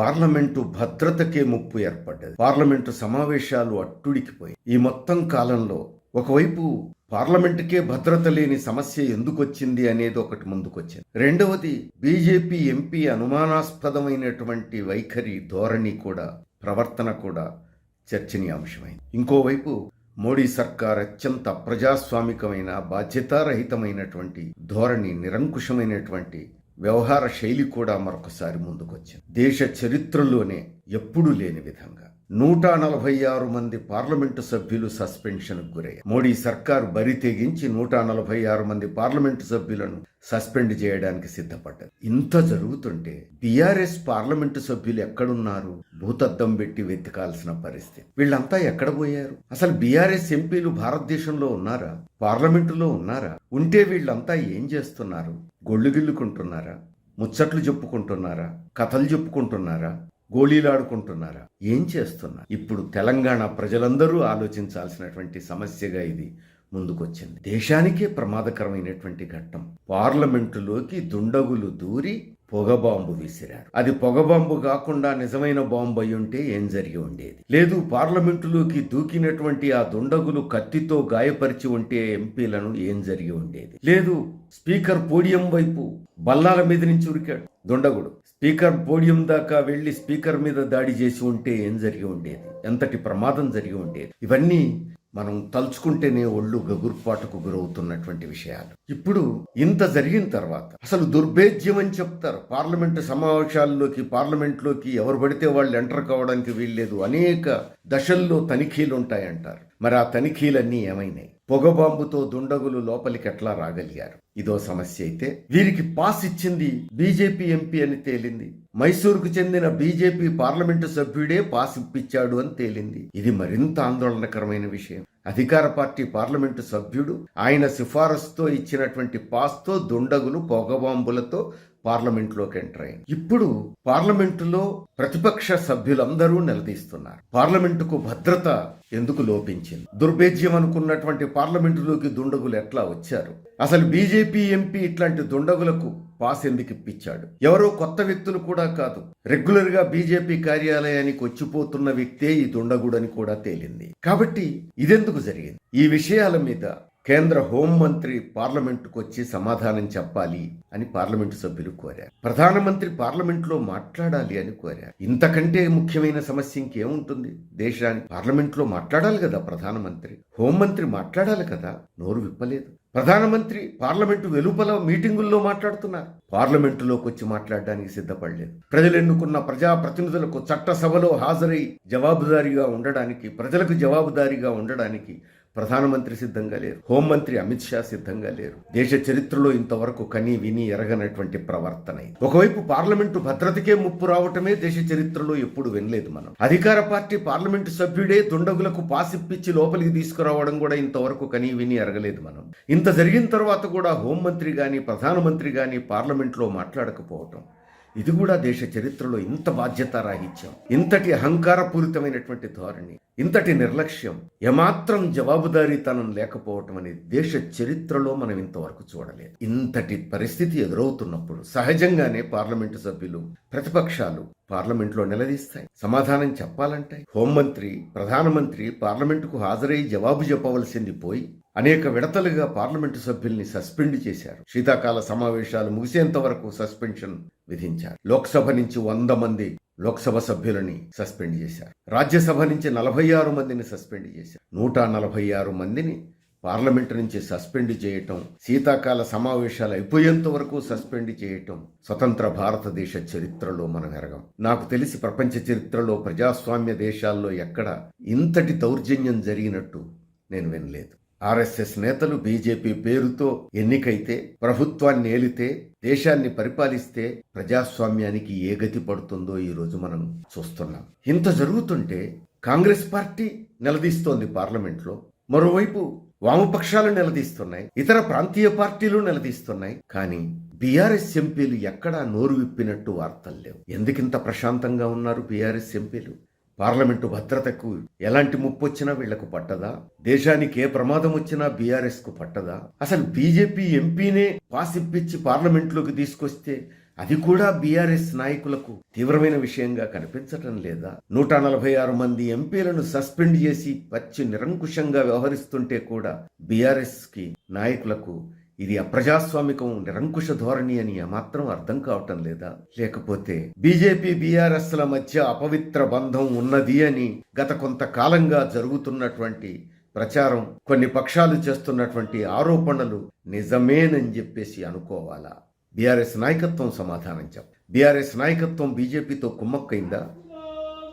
Parliament భద్రతకే ముప్పు ఏర్పడ్డది. Parliament సమావేశాలు అట్టుడికిపోయి ఈ మొత్తం కాలంలో ఒకవైపు పార్లమెంటుకే భద్రత లేని సమస్య ఎందుకొచ్చింది అనేది ఒకటి ముందుకొచ్చింది. రెండవది బీజేపీ ఎంపీ అనుమానాస్పదమైనటువంటి వైఖరి ధోరణి కూడా ప్రవర్తన కూడా చర్చనీయాంశమైంది. ఇంకోవైపు మోడీ సర్కార్ అత్యంత ప్రజాస్వామికమైన బాధ్యతారహితమైనటువంటి ధోరణి నిరంకుశమైనటువంటి వ్యవహార శైలి కూడా మరొకసారి ముందుకొచ్చింది. దేశ చరిత్రలోనే ఎప్పుడూ లేని విధంగా. నూట నలభై ఆరు మంది పార్లమెంటు సభ్యులు సస్పెన్షన్కు గురయ్యారు. మోడీ సర్కారు బరి తెగించి నూట నలభై ఆరు మంది పార్లమెంటు సభ్యులను సస్పెండ్ చేయడానికి సిద్ధపడ్డది ఇంత జరుగుతుంటే బీఆర్ఎస్ పార్లమెంటు సభ్యులు ఎక్కడున్నారు? భూతద్దం పెట్టి వెతకాల్సిన పరిస్థితి. వీళ్ళంతా ఎక్కడ పోయారు? అసలు బీఆర్ఎస్ ఎంపీలు భారతదేశంలో ఉన్నారా? పార్లమెంటులో ఉన్నారా? ఉంటే వీళ్ళంతా ఏం చేస్తున్నారు? గొళ్ళు గిల్లుకుంటున్నారా? ముచ్చట్లు చెప్పుకుంటున్నారా? కథలు చెప్పుకుంటున్నారా? గోళీలాడుకుంటున్నారా? ఏం చేస్తున్నారు? ఇప్పుడు తెలంగాణ ప్రజలందరూ ఆలోచించాల్సినటువంటి సమస్యగా ఇది ముందుకొచ్చింది. దేశానికే ప్రమాదకరమైనటువంటి ఘట్టం. పార్లమెంటులోకి దుండగులు దూరి పొగబాంబు విసిరారు. అది పొగబాంబు కాకుండా నిజమైన బాంబు అయి ఉంటే ఏం జరిగి ఉండేది? లేదు పార్లమెంటులోకి దూకినటువంటి ఆ దుండగులు కత్తితో గాయపరిచి ఉంటే ఎంపీలను ఏం జరిగి ఉండేది? లేదు స్పీకర్ పోడియం వైపు బల్లాల మీద నుంచి ఉరికాడు దుండగుడు. స్పీకర్ పోడియం దాకా వెళ్ళి స్పీకర్ మీద దాడి చేసి ఉంటే ఏం జరిగి ఉండేది? ఎంతటి ప్రమాదం జరిగి ఉండేది? ఇవన్నీ మనం తలుచుకుంటేనే ఒళ్ళు గగుర్పాటుకు గురవుతున్నటువంటి విషయాలు. ఇప్పుడు ఇంత జరిగిన తర్వాత అసలు దుర్భేద్యం అని చెప్తారు. పార్లమెంటు సమావేశాల్లోకి పార్లమెంట్లోకి ఎవరు పడితే వాళ్ళు ఎంటర్ కావడానికి వీల్లేదు. అనేక దశల్లో తనిఖీలు ఉంటాయంటారు మరి ఆ తనిఖీలన్నీ ఏమైనాయి? పొగబాంబుతో దుండగులు లోపలికి ఎట్లా రాగలిగారు? ఇదో సమస్య అయితే. వీరికి పాస్ ఇచ్చింది బీజేపీ ఎంపీ అని తేలింది. మైసూరుకు చెందిన బీజేపీ పార్లమెంటు సభ్యుడే పాస్ ఇప్పించాడు అని తేలింది. ఇది మరింత ఆందోళనకరమైన విషయం. అధికార పార్టీ పార్లమెంటు సభ్యుడు ఆయన సిఫారసుతో ఇచ్చినటువంటి పాస్తో దుండగులు పొగబాంబులతో పార్లమెంట్లోకి ఎంటర్ అయింది ఇప్పుడు పార్లమెంటులో ప్రతిపక్ష సభ్యులందరూ నిలదీస్తున్నారు. పార్లమెంటుకు భద్రత ఎందుకు లోపించింది? దుర్భేద్యం అనుకున్నటువంటి పార్లమెంటులోకి దుండగులు ఎట్లా వచ్చారు? అసలు బీజేపీ ఎంపీ ఇట్లాంటి దుండగులకు పాస్ ఎందుకు ఇప్పించాడు? ఎవరో కొత్త వ్యక్తులు కూడా కాదు. రెగ్యులర్గా బీజేపీ కార్యాలయానికి వచ్చిపోతున్న వ్యక్తే ఈ దుండగుడని కూడా తేలింది. కాబట్టి ఇదెందుకు జరిగింది? ఈ విషయాల మీద కేంద్ర హోంమంత్రి పార్లమెంటుకు వచ్చి సమాధానం చెప్పాలి అని పార్లమెంటు సభ్యులు కోరారు. ప్రధానమంత్రి పార్లమెంట్లో మాట్లాడాలి అని కోరారు. ఇంతకంటే ముఖ్యమైన సమస్య ఇంకేముంటుంది? దేశానికి పార్లమెంట్లో మాట్లాడాలి కదా ప్రధానమంత్రి. హోంమంత్రి మాట్లాడాలి కదా నోరు విప్పలేదు. ప్రధానమంత్రి పార్లమెంటు వెలుపల మీటింగుల్లో మాట్లాడుతున్నారు. పార్లమెంటులోకి వచ్చి మాట్లాడడానికి సిద్ధపడలేదు. ప్రజలు ఎన్నుకున్న ప్రజాప్రతినిధులకు చట్టసభలో హాజరై జవాబుదారీగా ఉండడానికి ప్రజలకు జవాబుదారీగా ఉండడానికి ప్రధానమంత్రి సిద్ధంగా లేరు. హోంమంత్రి అమిత్ షా సిద్ధంగా లేరు. దేశ చరిత్రలో ఇంతవరకు కని విని ఎరగనటువంటి ప్రవర్తన ఒకవైపు పార్లమెంటు భద్రతకే ముప్పు రావటమే దేశ చరిత్రలో ఎప్పుడు వినలేదు మనం. అధికార పార్టీ పార్లమెంటు సభ్యుడే దుండగులకు పాసిప్పిచ్చి లోపలికి తీసుకురావడం కూడా ఇంతవరకు కనీ విని ఎరగలేదు మనం. ఇంత జరిగిన తర్వాత కూడా హోంమంత్రి కానీ ప్రధానమంత్రి కానీ పార్లమెంట్లో మాట్లాడకపోవటం. ఇది కూడా దేశ చరిత్రలో ఇంత బాధ్యతారాహిత్యం ఇంతటి అహంకారపూరితమైనటువంటి ధోరణి. ఇంతటి నిర్లక్ష్యం ఏమాత్రం జవాబుదారీతనం లేకపోవటం అనేది దేశ చరిత్రలో మనం ఇంతవరకు చూడలేదు. ఇంతటి పరిస్థితి ఎదురవుతున్నప్పుడు సహజంగానే పార్లమెంటు సభ్యులు ప్రతిపక్షాలు పార్లమెంట్లో నిలదీస్తాయి. సమాధానం చెప్పాలంటే హోంమంత్రి ప్రధానమంత్రి పార్లమెంటుకు హాజరై జవాబు చెప్పవలసింది పోయి అనేక విడతలుగా పార్లమెంటు సభ్యుల్ని సస్పెండ్ చేశారు. శీతాకాల సమావేశాలు ముగిసేంత వరకు సస్పెన్షన్ విధించారు. లోక్సభ నుంచి వంద మంది లోక్సభ సభ్యులని సస్పెండ్ చేశారు. రాజ్యసభ నుంచి నలభై ఆరు మందిని సస్పెండ్ చేశారు. నూట నలభై ఆరు మందిని పార్లమెంటు నుంచి సస్పెండ్ చేయటం శీతాకాల సమావేశాలు అయిపోయేంత వరకు సస్పెండ్ చేయటం స్వతంత్ర భారతదేశ చరిత్రలో మనం ఎరగం నాకు తెలిసి ప్రపంచ చరిత్రలో ప్రజాస్వామ్య దేశాల్లో ఎక్కడ ఇంతటి దౌర్జన్యం జరిగినట్టు నేను వినలేదు. ఆర్ఎస్ఎస్ నేతలు బీజేపీ పేరుతో ఎన్నికైతే ప్రభుత్వాన్ని ఏలితే దేశాన్ని పరిపాలిస్తే ప్రజాస్వామ్యానికి ఏ గతి పడుతుందో ఈరోజు మనం చూస్తున్నాం. ఇంత జరుగుతుంటే కాంగ్రెస్ పార్టీ నిలదీస్తోంది పార్లమెంట్లో మరోవైపు వామపక్షాలు నిలదీస్తున్నాయి ఇతర ప్రాంతీయ పార్టీలు నిలదీస్తున్నాయి కానీ బీఆర్ఎస్ ఎంపీలు ఎక్కడా నోరు విప్పినట్టు వార్తలు లేవు. ఎందుకింత ప్రశాంతంగా ఉన్నారు బీఆర్ఎస్ ఎంపీలు? పార్లమెంటు భద్రతకు ఎలాంటి ముప్పు వచ్చినా వీళ్ళకు పట్టదా? దేశానికి ఏ ప్రమాదం వచ్చినా బీఆర్ఎస్కు పట్టదా? అసలు బీజేపీ ఎంపీనే పాస్ ఇప్పించి పార్లమెంట్లోకి తీసుకొస్తే అది కూడా బీఆర్ఎస్ నాయకులకు తీవ్రమైన విషయంగా కనిపించటం లేదా? నూట నలభై ఆరు మంది ఎంపీలను సస్పెండ్ చేసి పచ్చి నిరంకుశంగా వ్యవహరిస్తుంటే కూడా బీఆర్ఎస్కి నాయకులకు ఇది అప్రజాస్వామికం నిరంకుశ ధోరణి అని ఏమాత్రం అర్థం కావటం లేదా? లేకపోతే బీజేపీ బీఆర్ఎస్ ల మధ్య అపవిత్ర బంధం ఉన్నది అని గత కొంతకాలంగా జరుగుతున్నటువంటి ప్రచారం కొన్ని పక్షాలు చేస్తున్నటువంటి ఆరోపణలు నిజమేనని చెప్పేసి అనుకోవాలా? బీఆర్ఎస్ నాయకత్వం సమాధానం చెప్ప బీఆర్ఎస్ నాయకత్వం బీజేపీతో కుమ్మక్కైందా?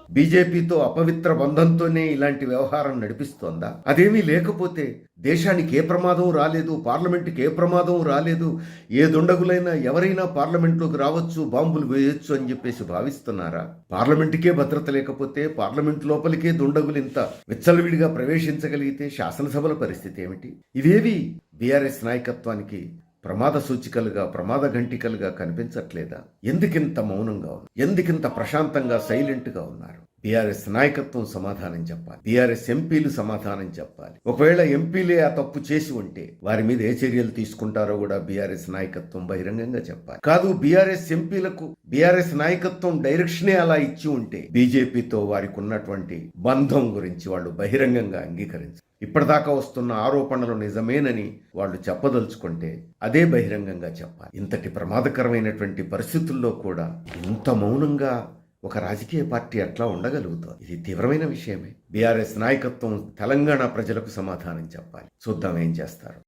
బీజేపీతో అపవిత్ర బంధంతోనే ఇలాంటి వ్యవహారం నడిపిస్తోందా? అదేమీ లేకపోతే దేశానికి ఏ ప్రమాదం రాలేదు పార్లమెంటుకి ఏ ప్రమాదం రాలేదు ఏ దుండగులైనా ఎవరైనా పార్లమెంట్లోకి రావచ్చు బాంబులు వేయొచ్చు అని చెప్పేసి భావిస్తున్నారా? పార్లమెంటుకే భద్రత లేకపోతే పార్లమెంట్ లోపలికే దుండగులు ఇంత విచ్చలవిడిగా ప్రవేశించగలిగితే శాసనసభల పరిస్థితి ఏమిటి? ఇవేవి బీఆర్ఎస్ నాయకత్వానికి ప్రమాద సూచికలుగా ప్రమాద గంటికలుగా కనిపించట్లేదా? ఎందుకింత మౌనంగా ఉన్నారు? ఎందుకింత ప్రశాంతంగా సైలెంట్గా ఉన్నారు? బీఆర్ఎస్ నాయకత్వం సమాధానం చెప్పాలి. బీఆర్ఎస్ ఎంపీలు సమాధానం చెప్పాలి. ఒకవేళ ఎంపీలే ఆ తప్పు చేసి ఉంటే వారి మీద ఏ చర్యలు తీసుకుంటారో కూడా బీఆర్ఎస్ నాయకత్వం బహిరంగంగా చెప్పాలి. కాదు బీఆర్ఎస్ ఎంపీలకు బీఆర్ఎస్ నాయకత్వం డైరెక్షనే అలా ఇచ్చి ఉంటే బీజేపీతో వారికి ఉన్నటువంటి బంధం గురించి వాళ్ళు బహిరంగంగా అంగీకరించారు. ఇప్పటిదాకా వస్తున్న ఆరోపణలు నిజమేనని వాళ్ళు చెప్పదలుచుకుంటే అదే బహిరంగంగా చెప్పాలి. ఇంతటి ప్రమాదకరమైనటువంటి పరిస్థితుల్లో కూడా ఇంత మౌనంగా ఒక రాజకీయ పార్టీ అట్లా ఉండగలుగుతుంది. ఇది తీవ్రమైన విషయమే. బీఆర్ఎస్ నాయకత్వం తెలంగాణ ప్రజలకు సమాధానం చెప్పాలి. చూద్దాం ఏం చేస్తారు.